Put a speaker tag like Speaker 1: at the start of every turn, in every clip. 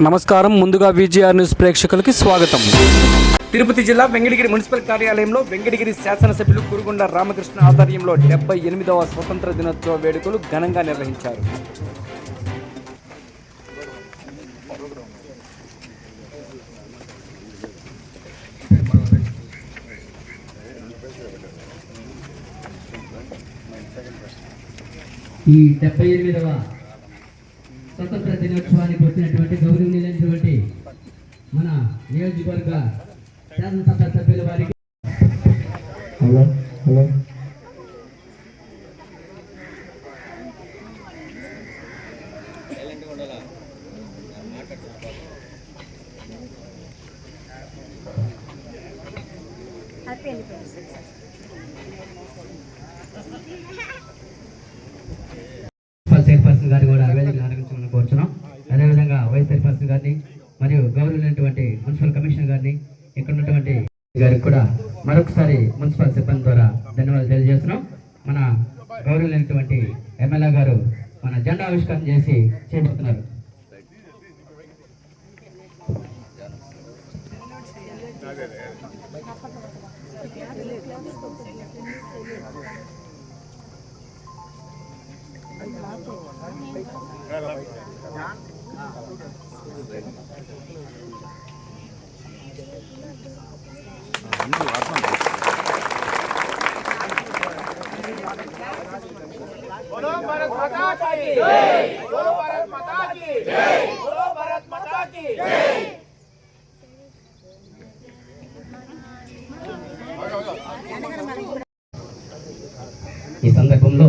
Speaker 1: నమస్కారం. ముందుగా VGR news ప్రేక్షకులకి స్వాగతం. తిరుపతి జిల్లా వెంకటగిరి మున్సిపల్ కార్యాలయంలో వెంకటగిరి శాసనసభ్యులు కురుగుండ రామకృష్ణ ఆధ్వర్యంలో డెబ్బై ఎనిమిదవ స్వతంత్ర దినోత్సవ వేడుకలు ఘనంగా నిర్వహించారు.
Speaker 2: ఈ డెబ్బై ఎనిమిదవ స్వతంత్ర దినోత్సవానికి వచ్చినటువంటి నియోజకవర్గ శాసనసభ సభ్యుల వారికి
Speaker 3: hello hello.
Speaker 4: Happy independence day sir
Speaker 2: municipal chairperson గారిని కూడా వేదిక ఆరంభించమని కోరుచున్నాం అదేవిధంగా వైస్ చైర్పర్సన్ గారిని మరియు గౌరవమైనటువంటి మున్సిపల్ కమిషనర్ గారిని ఇక్కడ ఉన్నటువంటి గారికి కూడా మరొకసారి మున్సిపల్ సిబ్బంది ద్వారా ధన్యవాదాలు తెలియజేస్తున్నాం. మన గౌరవమైనటువంటి ఎమ్మెల్యే గారు మన జెండా ఆవిష్కరణ చేసి చేయబోతున్నారు. ఈ సందర్భంలో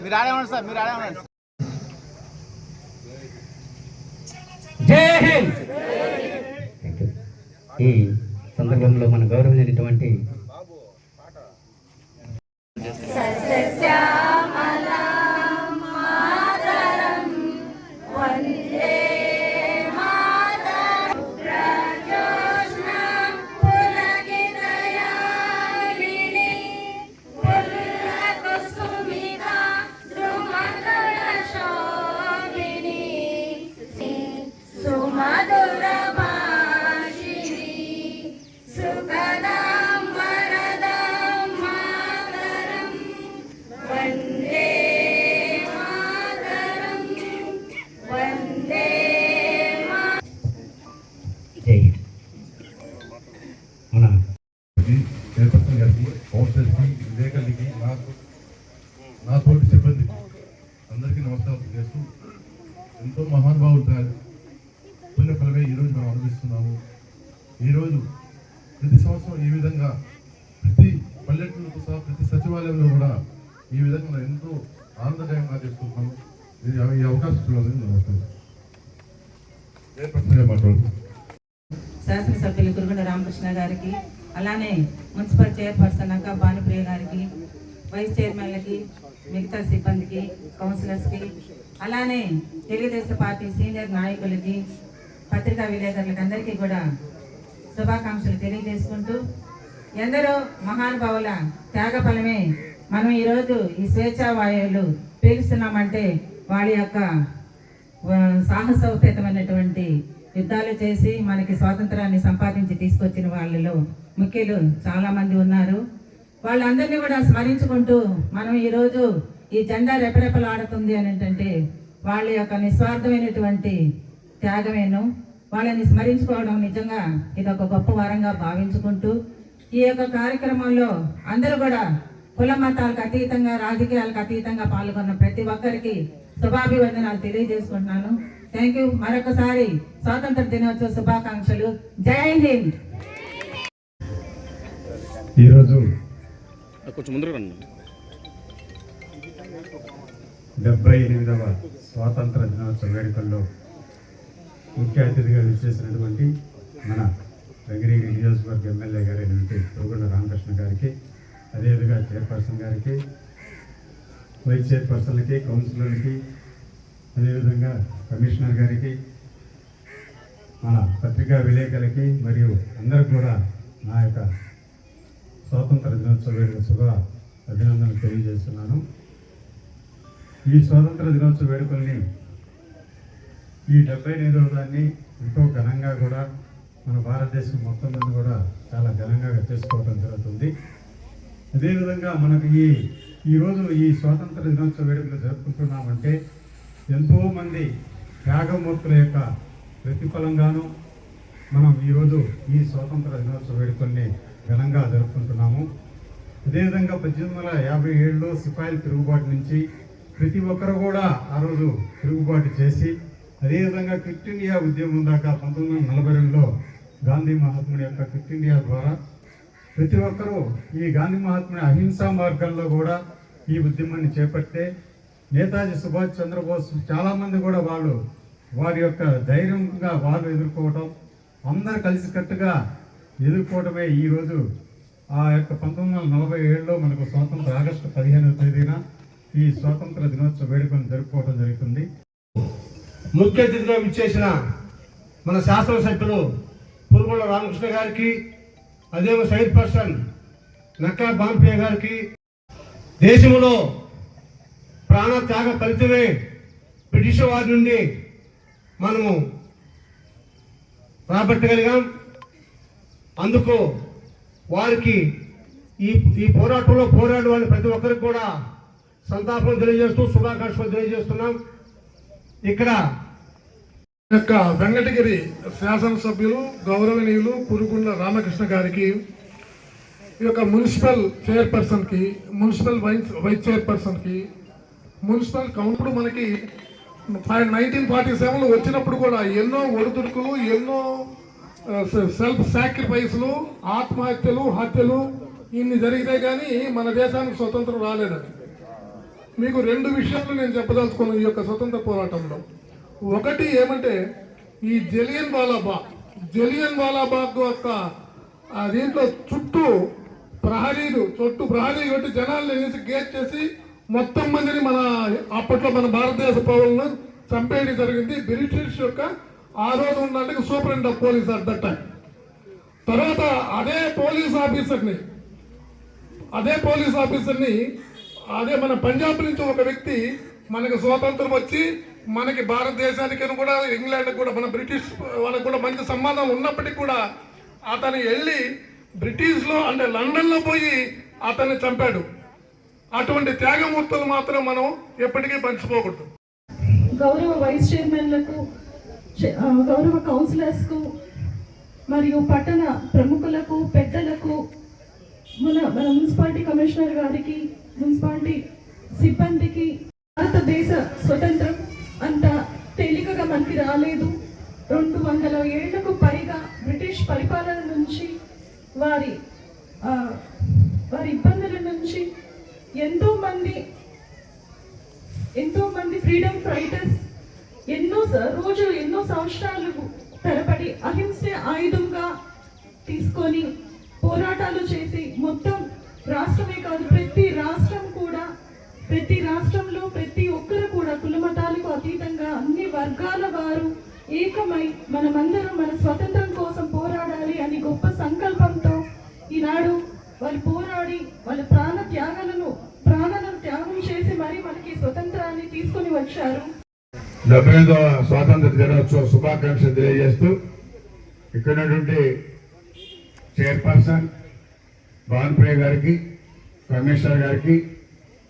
Speaker 5: మీరు ఆడేమండి సార్ మీరు ఆడేమండి
Speaker 2: జై హింద్. ఈ సందర్భంలో మన గౌరవమైనటువంటి
Speaker 3: మహానుభావులు తయారు పుణ్య పుణ్యఫలమే ఈరోజు మనం అనుభవిస్తున్నాము. ఈరోజు ప్రతి సంవత్సరం ఈ విధంగా ప్రతి పల్లెటూరుకు సహా ప్రతి సచివాలయంలో కూడా ఈ విధంగా ఎంతో ఆనందకరంగా చేసుకుంటున్నాము ఈ అవకాశం చూడాలని నమస్కారం చైర్పర్సన్ మాట్లాడుతున్నాను
Speaker 6: శాసనసభ్యులు కురుగుండ రామకృష్ణ గారికి అలానే మున్సిపల్ చైర్పర్సన్ అంక భానుప్రియ గారికి వైస్ చైర్మన్లకి మిగతా సిబ్బందికి కౌన్సిలర్స్కి అలానే తెలుగుదేశం పార్టీ సీనియర్ నాయకులకి పత్రికా విలేకరులకి అందరికీ కూడా శుభాకాంక్షలు తెలియజేసుకుంటూ ఎందరో మహానుభావుల త్యాగఫలమే మనం ఈరోజు ఈ స్వేచ్ఛా వాయువులు పీలుస్తున్నామంటే వాళ్ళ యొక్క సాహసోపేతమైనటువంటి యుద్ధాలు చేసి మనకి స్వాతంత్రాన్ని సంపాదించి తీసుకొచ్చిన వాళ్ళలో ముఖ్యులు చాలామంది ఉన్నారు. వాళ్ళందరినీ కూడా స్మరించుకుంటూ మనం ఈరోజు ఈ జెండా రెపరెపలాడుతుంది అని ఏంటంటే వాళ్ళ యొక్క నిస్వార్థమైనటువంటి త్యాగమేను. వాళ్ళని స్మరించుకోవడం నిజంగా ఇది ఒక గొప్ప వారంగా భావించుకుంటూ ఈ యొక్క కార్యక్రమంలో అందరూ కూడా కుల మతాలకు అతీతంగా రాజకీయాలకు అతీతంగా పాల్గొన్న ప్రతి ఒక్కరికి శుభాభివందనాలు తెలియజేసుకుంటున్నాను. థ్యాంక్ యూ మరొకసారి స్వాతంత్ర దినోత్సవ శుభాకాంక్షలు. జై హింద్!
Speaker 3: ఈరోజు
Speaker 1: కొంచెం ముందుకు రండి.
Speaker 3: డెబ్బై ఎనిమిదవ స్వాతంత్ర దినోత్సవ వేడుకల్లో ముఖ్య అతిథిగా విచ్చేసినటువంటి మన వెంకటగిరి నియోజకవర్గ ఎమ్మెల్యే గారైనటువంటి పురుగుండ రామకృష్ణ గారికి అదేవిధంగా చైర్పర్సన్ గారికి వైస్ చైర్పర్సన్లకి కౌన్సిలర్లకి అదేవిధంగా కమిషనర్ గారికి మన పత్రికా విలేకరులకి మరియు అందరికి కూడా నా యొక్క స్వాతంత్ర దినోత్సవ వేడుక శుభ అభినందనలు తెలియజేస్తున్నాను. ఈ స్వాతంత్ర దినోత్సవ వేడుకల్ని ఈ డెబ్బై నిరోధాన్ని ఎంతో ఘనంగా కూడా మన భారతదేశం మొత్తం మీద కూడా చాలా ఘనంగా చేసుకోవడం జరుగుతుంది. అదేవిధంగా మనకు ఈ ఈరోజు ఈ స్వాతంత్ర దినోత్సవ వేడుకలు జరుపుకుంటున్నామంటే ఎంతోమంది త్యాగమూర్తుల యొక్క ప్రతిఫలంగాను మనం ఈరోజు ఈ స్వాతంత్ర దినోత్సవ వేడుకల్ని ఘనంగా జరుపుకుంటున్నాము. అదేవిధంగా పద్దెనిమిది వందల యాభై ఏడులో సిపాయిల తిరుగుబాటు నుంచి ప్రతి ఒక్కరు కూడా ఆ రోజు తిరుగుబాటు చేసి అదేవిధంగా క్విట్ ఇండియా ఉద్యమం దాకా పంతొమ్మిది వందల నలభై రెండులో గాంధీ మహాత్ముడి యొక్క క్విట్ ఇండియా ద్వారా ప్రతి ఒక్కరూ ఈ గాంధీ మహాత్ముడి అహింసా మార్గంలో కూడా ఈ ఉద్యమాన్ని చేపట్టే నేతాజీ సుభాష్ చంద్రబోస్ చాలామంది కూడా వాళ్ళు వారి యొక్క ధైర్యంగా వాళ్ళు ఎదుర్కోవటం అందరు కలిసికట్టుగా ఎదుర్కోవటమే ఈరోజు ఆ యొక్క పంతొమ్మిది వందల నలభై ఏడులో మనకు స్వాతంత్ర ఆగస్టు పదిహేనవ తేదీన ఈ స్వాతంత్ర దినోత్సవ వేడుకను జరుపుకోవడం జరుగుతుంది.
Speaker 7: ముఖ్య అతిథిగా విచ్చేసిన మన శాసనసభ్యులు పురుగుల రామకృష్ణ గారికి అదే సైడ్ పర్సన్ నక్కా బాంపే గారికి దేశంలో ప్రాణ త్యాగ ఫలితమే బ్రిటిష్ వారి నుండి మనము రాబట్టగలిగాం అందుకు వారికి ఈ ఈ పోరాటంలో పోరాడు వాళ్ళ ప్రతి ఒక్కరికి కూడా సంతాపం తెలియజేస్తూ శుభాకాంక్షలు తెలియజేస్తున్నాం. ఇక్కడ
Speaker 8: యొక్క వెంకటగిరి శాసనసభ్యులు గౌరవనీయులు కురుగుండ రామకృష్ణ గారికి ఈ యొక్క మున్సిపల్ చైర్పర్సన్కి మున్సిపల్ వైస్ వైస్ చైర్పర్సన్కి మున్సిపల్ కౌన్సిల్ మనకి నైన్టీన్ ఫార్టీ సెవెన్లో వచ్చినప్పుడు కూడా ఎన్నో ఒడిదుడుకులు ఎన్నో సెల్ఫ్ సాక్రిఫైస్లు ఆత్మహత్యలు హత్యలు ఇన్ని జరిగితే కానీ మన దేశానికి స్వతంత్రం రాలేదని. మీకు రెండు విషయాలు నేను చెప్పదలుచుకున్నాను ఈ యొక్క స్వతంత్ర పోరాటంలో. ఒకటి ఏమంటే ఈ జలియన్ వాలాబాగ్ జలియన్ వాలాబాగ్ యొక్క దీంట్లో చుట్టూ ప్రహరీలు చుట్టూ ప్రహరీలు కొట్టి జనాల్ని వేసి గేట్ చేసి మొత్తం మందిని మన అప్పట్లో మన భారతదేశ పౌరులను చంపేయడం జరిగింది. బ్రిటిష్ యొక్క ఆ రోజు ఉన్నట్టుగా superintendent of police at that time తర్వాత అదే పోలీస్ ఆఫీసర్ని అదే పోలీస్ ఆఫీసర్ని అదే మన పంజాబ్ నుంచి ఒక వ్యక్తి మనకి స్వాతంత్రం వచ్చి మనకి భారతదేశానికి కూడా ఇంగ్లాండ్కి కూడా మన బ్రిటిష్ వాళ్ళకి కూడా మంచి సంబంధం ఉన్నప్పటికీ కూడా అతను వెళ్ళి బ్రిటిష్లో అంటే లండన్లో పోయి అతన్ని చంపాడు. అటువంటి త్యాగమూర్తులు మాత్రం మనం ఎప్పటికీ పంచిపోకూడదు
Speaker 9: గౌరవ వైస్ చైర్మన్లకు గౌరవ కౌన్సిలర్స్కు మరియు పట్టణ ప్రముఖులకు పెద్దలకు మన మన మున్సిపాలిటీ కమిషనర్ గారికి మున్సిపాలిటీ సిబ్బందికి భారతదేశ స్వతంత్రం అంత తేలికగా మనకి రాలేదు. రెండు వందల ఏళ్ళకు పైగా బ్రిటిష్ పరిపాలన నుంచి వారి వారి ఇబ్బందుల నుంచి ఎంతోమంది ఎంతోమంది ఫ్రీడమ్ ఫైటర్స్ ఎన్నో రోజు ఎన్నో సంవత్సరాలు తరబడి అహింసే ఆయుధంగా తీసుకొని పోరాటాలు చేసి మొత్తం రాష్ట్రమే కాదు ప్రతి రాష్ట్రం కూడా ప్రతి రాష్ట్రంలో ప్రతి ఒక్కరు కూడా కులమతాలకు అతీతంగా అన్ని వర్గాల వారు ఏకమై మనమందరం మన స్వతంత్రం కోసం పోరాడాలి అని గొప్ప సంకల్పంతో ఈనాడు వాళ్ళు పోరాడి వాళ్ళ ప్రాణ త్యాగాలను ప్రాణాలను త్యాగం చేసి మరి మనకి స్వతంత్రాన్ని తీసుకొని వచ్చారు.
Speaker 10: డెబ్బై ఐదవ స్వాతంత్ర దినోత్సవ శుభాకాంక్షలు తెలియజేస్తూ ఇక్కడ ఉన్నటువంటి చైర్పర్సన్ భానుప్రియ గారికి కమిషనర్ గారికి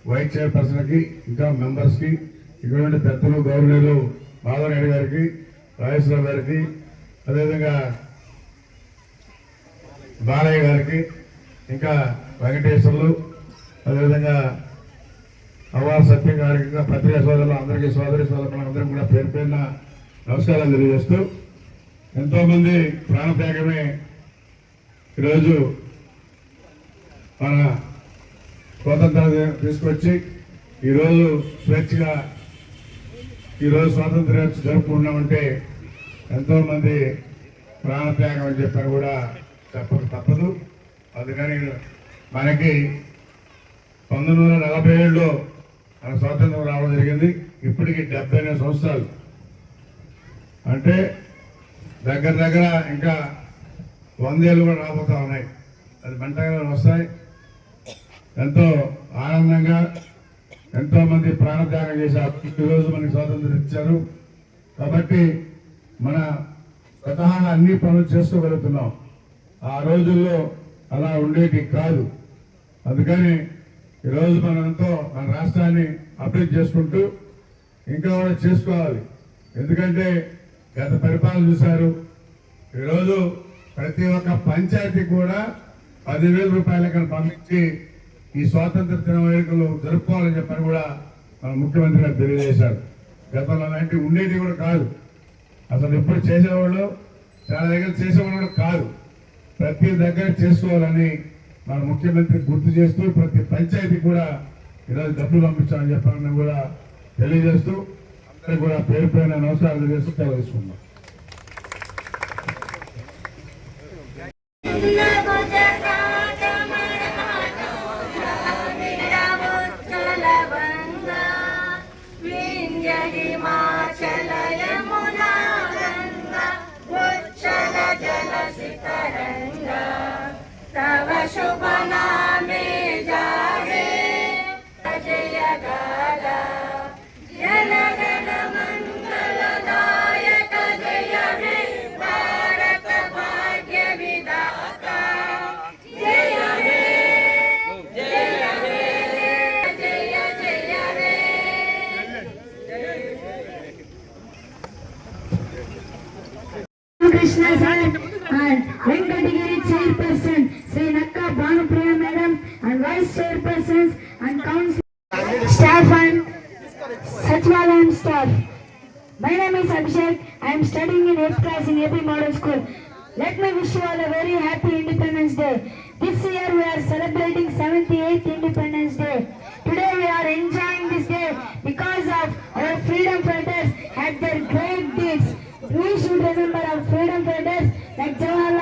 Speaker 10: వైస్ చైర్పర్సన్కి ఇంకా మెంబర్స్కి ఇక్కడ ఉండే పెద్దలు గౌరవులు మాధవనాయుడు గారికి రాజేశ్వరరావు గారికి అదేవిధంగా బాలయ్య గారికి ఇంకా వెంకటేశ్వర్లు అదేవిధంగా అవ్వాల సత్యం పత్రికా సోదరులు అందరికీ సోదరి సోదరులు అందరం కూడా పేరు పేరున నమస్కారాలు తెలియజేస్తూ ఎంతోమంది ప్రాణత్యాగమే ఈరోజు మన స్వాతంత్రం తీసుకొచ్చి ఈరోజు స్వేచ్ఛగా ఈరోజు స్వాతంత్ర్యం జరుపుకుంటున్నామంటే ఎంతోమంది ప్రాణత్యాగం అని చెప్పని కూడా చెప్పక తప్పదు. అందుకని మనకి పంతొమ్మిది వందల నలభై ఏడులో మన స్వాతంత్రం రావడం జరిగింది. ఇప్పటికీ డెబ్బై ఎనిమిది సంవత్సరాలు. అంటే దగ్గర దగ్గర ఇంకా వందేళ్ళు కూడా రాబోతా ఉన్నాయి. అది మంటగా వస్తాయి. ఎంతో ఆనందంగా ఎంతోమంది ప్రాణత్యాగం చేశారు ఈరోజు మనకి స్వాతంత్రం ఇచ్చారు. కాబట్టి మన స్వతహాగా అన్ని పనులు చేసుకోగలుగుతున్నాం. ఆ రోజుల్లో అలా ఉండేటి కాదు. అందుకని ఈరోజు మనం ఎంతో మన రాష్ట్రాన్ని అభివృద్ధి చేసుకుంటూ ఇంకా కూడా చేసుకోవాలి. ఎందుకంటే గత పరిపాలన చూశారు. ఈరోజు ప్రతి ఒక్క పంచాయతీ కూడా పదివేల రూపాయల పంపించి ఈ స్వాతంత్ర దిన వేడుకలు జరుపుకోవాలని చెప్పని కూడా మన ముఖ్యమంత్రి గారు తెలియజేశారు. గతంలో లాంటివి ఉండేది కూడా కాదు. అసలు ఎప్పుడు చేసేవాళ్ళు చాలా దగ్గర చేసేవాళ్ళు కూడా కాదు. ప్రతి దగ్గర చేసుకోవాలని మన ముఖ్యమంత్రి గుర్తు చేస్తూ ప్రతి పంచాయతీ కూడా ఈరోజు డబ్బులు పంపించాలని చెప్పాలని కూడా తెలియజేస్తూ అందరికీ కూడా పేరు పైన నమస్కారాలు చేస్తూ తెలియజేసుకున్నాం
Speaker 11: chairpersons and council staff and Sachivalayam staff. My name is Abhishek. I am studying in 8th class in AP Model School. Let me wish you all a very happy Independence Day. This year we are celebrating 78th Independence Day. Today we are enjoying this day because of our freedom fighters had their great deeds. We should remember our freedom fighters like Jawaharlal